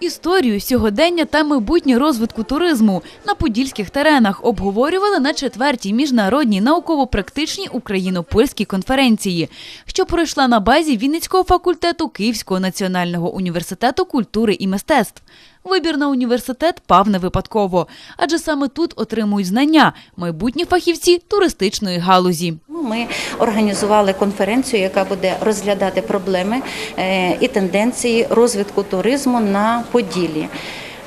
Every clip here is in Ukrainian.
Історію, сьогодення та майбутнє розвитку туризму на подільських теренах обговорювали на четвертій міжнародній науково-практичній україно-польській конференції, що пройшла на базі Вінницького факультету Київського національного університету культури і мистецтв. Вибір на університет пав не випадково, адже саме тут отримують знання майбутні фахівці туристичної галузі. Ну, Ми організували конференцію, яка буде розглядати проблеми е, і тенденції розвитку туризму на Поділлі.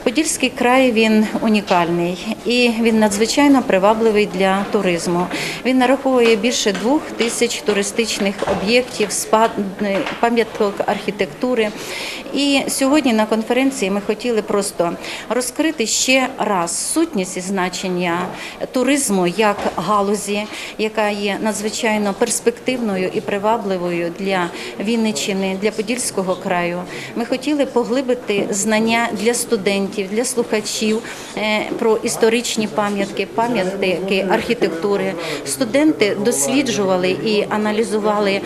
Подільський край він унікальний і він надзвичайно привабливий для туризму. Він нараховує більше двох тисяч туристичних об'єктів, е, пам'яток архітектури. І сьогодні на конференції ми хотіли просто розкрити ще раз сутність і значення туризму як галузі, яка є надзвичайно перспективною і привабливою для Вінниччини, для Подільського краю. Ми хотіли поглибити знання для студентів, для слухачів е, про історичні пам'ятки, пам'ятки архітектури. Студенти досліджували і аналізували,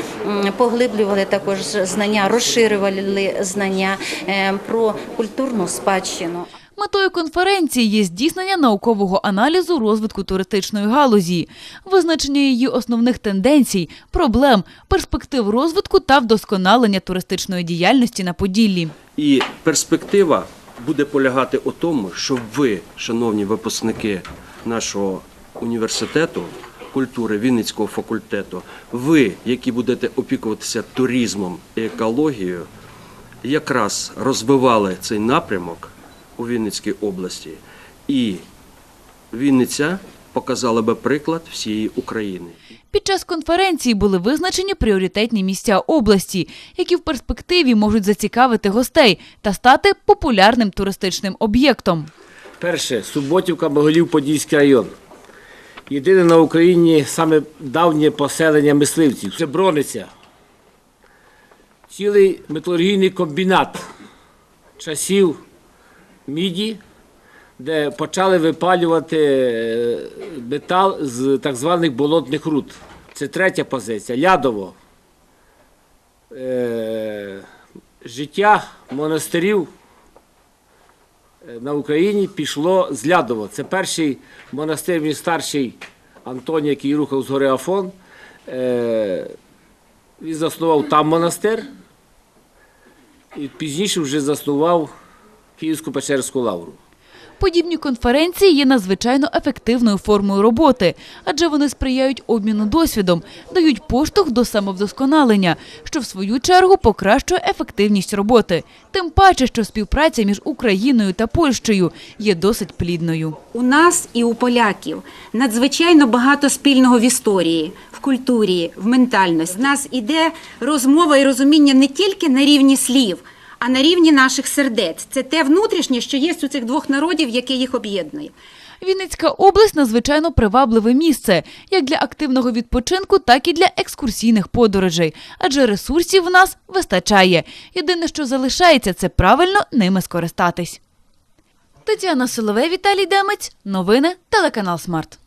поглиблювали також знання, розширювали знання е, про культурну спадщину. Метою конференції є здійснення наукового аналізу розвитку туристичної галузі, визначення її основних тенденцій, проблем, перспектив розвитку та вдосконалення туристичної діяльності на Поділлі. І перспектива буде полягати у тому, щоб ви, шановні випускники нашого університету культури Вінницького факультету, ви, які будете опікуватися туризмом і екологією, якраз розвивали цей напрямок у Вінницькій області, і Вінниця показала би приклад всієї України. Під час конференції були визначені пріоритетні місця області, які в перспективі можуть зацікавити гостей та стати популярним туристичним об'єктом. Перше Суботівка, Боголів, Подільський район. Єдине на Україні саме давнє поселення мисливців. Це Брониця. Цілий металургійний комбінат часів міді, де почали випалювати е, метал з так званих болотних руд. Це третя позиція. Лядово. Е, Життя монастирів на Україні пішло з Лядово. Це перший монастир, він старший Антоній, який рухав з гори Афон. Е, Він заснував там монастир і пізніше вже заснував Київську Печерську лавру. Подібні конференції є надзвичайно ефективною формою роботи, адже вони сприяють обміну досвідом, дають поштовх до самовдосконалення, що в свою чергу покращує ефективність роботи. Тим паче, що співпраця між Україною та Польщею є досить плідною. У нас і у поляків надзвичайно багато спільного в історії, в культурі, в ментальності. В нас іде розмова і розуміння не тільки на рівні слів, а на рівні наших сердець. Це те внутрішнє, що є у цих двох народів, яке їх об'єднує. Вінницька область надзвичайно привабливе місце як для активного відпочинку, так і для екскурсійних подорожей, адже ресурсів в нас вистачає. Єдине, що залишається, це правильно ними скористатись. Тетяна Соловей, Віталій Демець. Новини телеканал Смарт.